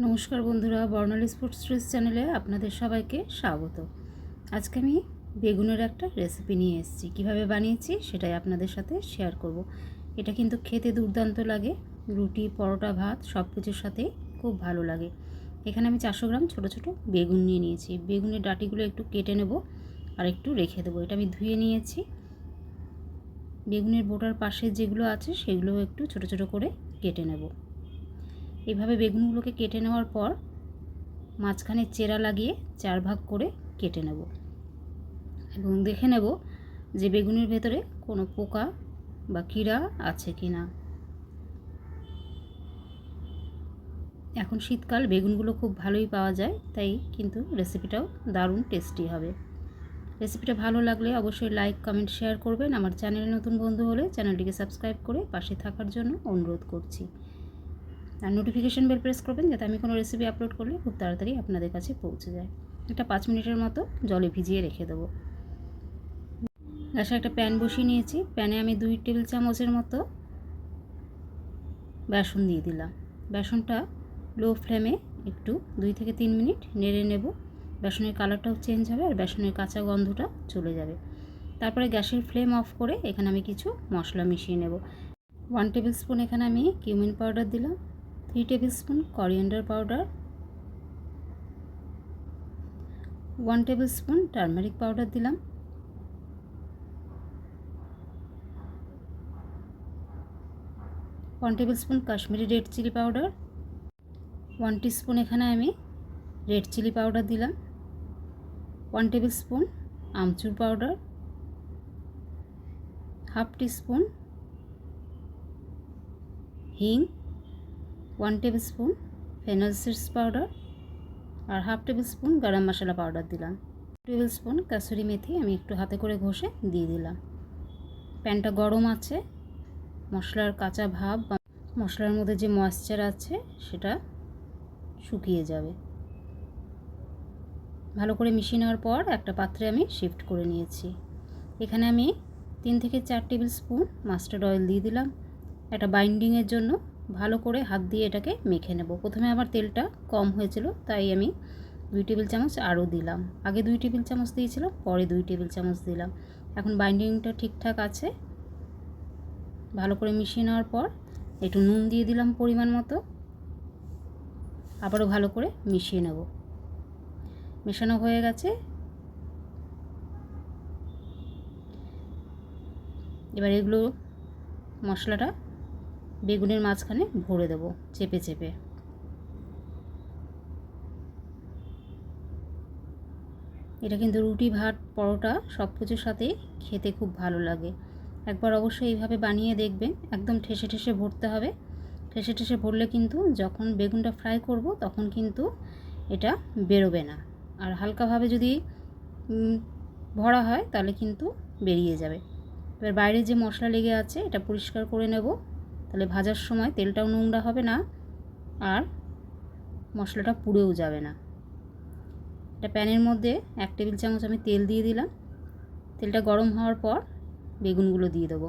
নমস্কার বন্ধুরা, বর্ণালী sports trace চ্যানেলে আপনাদের সবাইকে স্বাগত। আজকে আমি বেগুনের একটা রেসিপি নিয়ে এসেছি। কীভাবে বানিয়েছি সেটাই আপনাদের সাথে শেয়ার করব। এটা কিন্তু খেতে দুর্দান্ত লাগে। রুটি, পরোটা, ভাত সব কিছুর সাথেই খুব ভালো লাগে। এখানে আমি চারশো গ্রাম ছোটো ছোটো বেগুন নিয়ে নিয়েছি। বেগুনের ডাটিগুলো একটু কেটে নেব আর একটু রেখে দেবো। এটা আমি ধুয়ে নিয়েছি। বেগুনের বোটার পাশে যেগুলো আছে সেগুলো একটু ছোট ছোট করে কেটে নেব। এভাবে বেগুনগুলোকে কেটে নেওয়ার পর মাঝখানে চেরা লাগিয়ে চার ভাগ করে কেটে নেব। এবং দেখে নেব যে বেগুনের ভেতরে কোনো পোকা বা কীড়া আছে কি না। এখন শীতকাল, বেগুনগুলো খুব ভালোই পাওয়া যায়, তাই কিন্তু রেসিপিটাও দারুণ টেস্টি হবে। রেসিপিটা ভালো লাগলে অবশ্যই লাইক, কমেন্ট, শেয়ার করবেন। আমার চ্যানেলে নতুন বন্ধু হলে চ্যানেলটিকে সাবস্ক্রাইব করে পাশে থাকার জন্য অনুরোধ করছি। আর নোটিফিকেশান বেল প্রেস করবেন যাতে আমি কোনো রেসিপি আপলোড করলে খুব তাড়াতাড়ি আপনাদের কাছে পৌঁছে যায়। এটা পাঁচ মিনিটের মতো জলে ভিজিয়ে রেখে দেবো। গ্যাসে একটা প্যান বসিয়ে নিয়েছি। প্যানে আমি দুই টেবিল চামচের মতো বেসন দিয়ে দিলাম। বেসনটা লো ফ্লেমে একটু দুই থেকে তিন মিনিট নেড়ে নেব। বেসনের কালারটাও চেঞ্জ হবে আর বেসনের কাঁচা গন্ধটা চলে যাবে। তারপরে গ্যাসের ফ্লেম অফ করে এখানে আমি কিছু মশলা মিশিয়ে নেব। ওয়ান টেবিল স্পুন এখানে আমি কিউমিন পাউডার দিলাম। Three tablespoon coriander powder one tablespoon turmeric powder দিলাম one tablespoon Kashmiri red chilli powder one spoon এখানে আমি রেড চিলি পাউডার দিলাম one tablespoon amchur powder half spoon hing one tablespoon fennel seeds powder আর half tablespoon garam masala powder দিলাম। Tablespoon kasuri methi আমি একটু হাতে করে ঘষে দিয়ে দিলাম। প্যানটা গরম আছে, মশলার কাঁচা ভাব বা মশলার মধ্যে যে ময়েশ্চার আছে সেটা শুকিয়ে যাবে। ভালো করে মিশিয়ে নেওয়ার পর একটা পাত্রে আমি শিফট করে নিয়েছি। এখানে আমি তিন থেকে চার টেবিল স্পুন মাস্টার্ড অয়েল দিয়ে দিলাম। একটা বাইন্ডিংয়ের জন্য ভালো করে হাত দিয়ে এটাকে মেখে নেব। প্রথমে আমার তেলটা কম হয়েছিল, তাই আমি দুই টেবিল চামচ আরও দিলাম। আগে দুই টেবিল চামচ দিয়েছিলাম, পরে দুই টেবিল চামচ দিলাম। এখন বাইন্ডিংটা ঠিকঠাক আছে। ভালো করে মিশিয়ে নেওয়ার পর একটু নুন দিয়ে দিলাম পরিমাণ মতো। আবারও ভালো করে মিশিয়ে নেব। মেশানো হয়ে গেছে। এবার এগুলো মশলাটা বেগুনের মাঝখানে ভরে দেবো চেপে চেপে। এটা কিন্তু রুটি, ভাত, পরোটা সব কিছুর সাথে খেতে খুব ভালো লাগে। একবার অবশ্যই এইভাবে বানিয়ে দেখবেন, একদম ঠেসে ঠেসে ভরতে হবে। ঠেসে ঠেসে ভরলে কিন্তু যখন বেগুনটা ফ্রাই করব তখন কিন্তু এটা বেরোবে না। আর হালকাভাবে যদি ভরা হয় তাহলে কিন্তু বেরিয়ে যাবে। এবার বাইরে যে মশলা লেগে আছে এটা পরিষ্কার করে নেব। তাহলে ভাজার সময় তেলটাও নোংরা হবে না আর মশলাটা পুড়েও যাবে না। এটা প্যানের মধ্যে এক টেবিল চামচ আমি তেল দিয়ে দিলাম। তেলটা গরম হওয়ার পর বেগুনগুলো দিয়ে দেবো।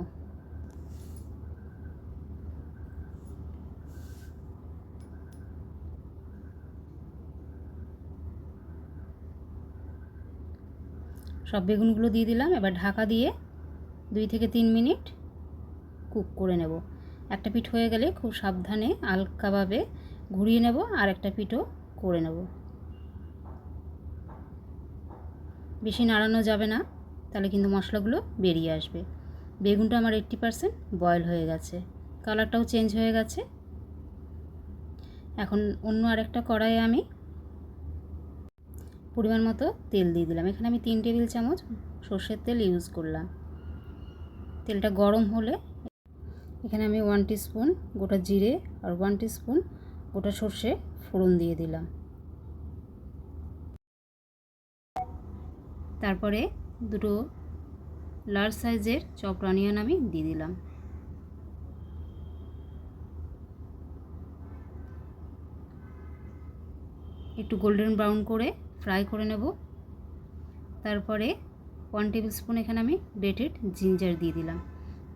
সব বেগুনগুলো দিয়ে দিলাম। এবার ঢাকা দিয়ে দুই থেকে তিন মিনিট কুক করে নেব। একটা পিঠ হয়ে গেলে খুব সাবধানে হালকাভাবে ঘুরিয়ে নেব আর একটা পিঠও করে নেব। বেশি নাড়ানো যাবে না, তাহলে কিন্তু মশলাগুলো বেরিয়ে আসবে। বেগুনটা আমার এইট্টি পারসেন্ট বয়েল হয়ে গেছে, কালারটাও চেঞ্জ হয়ে গেছে। এখন অন্য আরেকটা কড়াইয়ে আমি পরিমাণ মতো তেল দিয়ে দিলাম। এখানে আমি তিন টেবিল চামচ সর্ষের তেল ইউজ করলাম। তেলটা গরম হলে এখানে আমি ওয়ান স্পুন গোটা জিরে আর ওয়ান স্পুন গোটা সর্ষে ফোড়ন দিয়ে দিলাম। তারপরে দুটো লার্জ সাইজের চপ অনিয়ন আমি দিয়ে দিলাম। একটু গোল্ডেন ব্রাউন করে ফ্রাই করে নেব। তারপরে ওয়ান টেবিল স্পুন এখানে আমি গ্রেটেড জিঞ্জার দিয়ে দিলাম।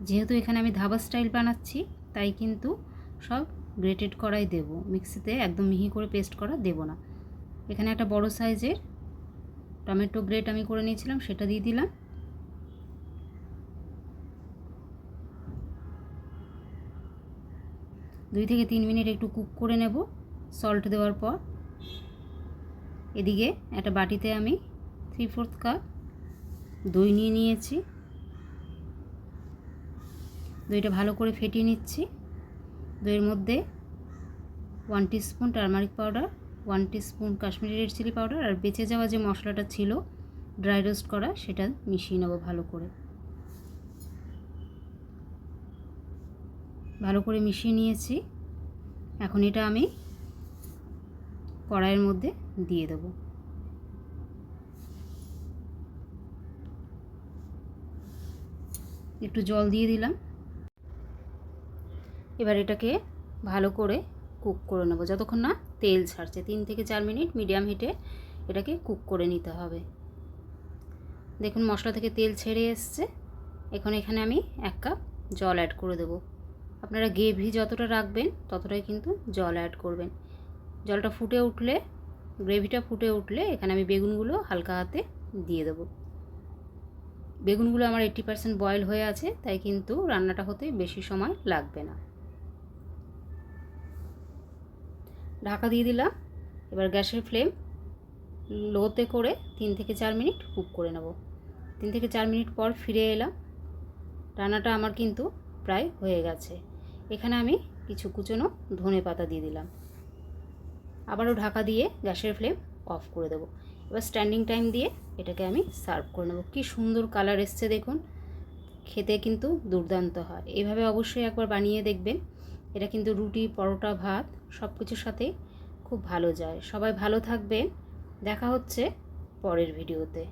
যেহেতু এখানে আমি ধাবা স্টাইল বানাচ্ছি, তাই কিন্তু সব গ্রেটেড করাই দেব। মিক্সিতে একদম মিহি করে পেস্ট করা দেব না। এখানে একটা বড় সাইজের টমেটো গ্রেট আমি করে নিয়েছিলাম, সেটা দিয়ে দিলাম। দুই থেকে তিন মিনিট একটু কুক করে নেব সল্ট দেওয়ার পর। এদিকে একটা বাটিতে আমি থ্রি ফোর্থ কাপ দই নিয়ে নিয়েছি। দইটা ভালো করে ফেটিয়ে নিচ্ছি। দইয়ের মধ্যে one spoon turmeric powder one spoon Kashmiri red chilli powder আর বেঁচে যাওয়া যে মশলাটা ছিল ড্রাই রোস্ট করা, সেটা মিশিয়ে নেব ভালো করে। ভালো করে মিশিয়ে নিয়েছি। এখন এটা আমি কড়াইয়ের মধ্যে দিয়ে দেবো। একটু জল দিয়ে দিলাম। এবার এটাকে ভালো করে কুক করে নেব। যতক্ষণ না তেল ছাড়ছে, তিন থেকে চার মিনিট মিডিয়াম হিটে এটাকে কুক করে নিতে হবে। দেখুন, মশলা থেকে তেল ছেড়ে এসছে। এখন এখানে আমি এক কাপ জল অ্যাড করে দেবো। আপনারা গ্রেভি যতটা রাখবেন, ততটাই কিন্তু জল অ্যাড করবেন। জলটা ফুটে উঠলে, গ্রেভিটা ফুটে উঠলে এখানে আমি বেগুনগুলো হালকা হাতে দিয়ে দেবো। বেগুনগুলো আমার এইট্টি পার্সেন্ট বয়েল হয়ে আছে, তাই কিন্তু রান্নাটা হতে বেশি সময় লাগবে না। ঢাকা দিয়ে দিলাম। এবার গ্যাসের ফ্লেম লোতে করে তিন থেকে চার মিনিট কুক করে নেব। তিন থেকে চার মিনিট পর ফিরে এলাম। রান্নাটা আমার কিন্তু প্রায় হয়ে গেছে। এখানে আমি কিছু কুচনো ধনে পাতা দিয়ে দিলাম। আবারও ঢাকা দিয়ে গ্যাসের ফ্লেম অফ করে দেবো। এবার স্ট্যান্ডিং টাইম দিয়ে এটাকে আমি সার্ভ করে নেব। কী সুন্দর কালার এসছে দেখুন। খেতে কিন্তু দুর্দান্ত হয়। এইভাবে অবশ্যই একবার বানিয়ে দেখবেন। এটা কিন্তু রুটি, পরোটা, ভাত সব কিছুর সাথে খুব ভালো যায়। সবাই ভালো থাকবেন। দেখা হচ্ছে পরের ভিডিওতে।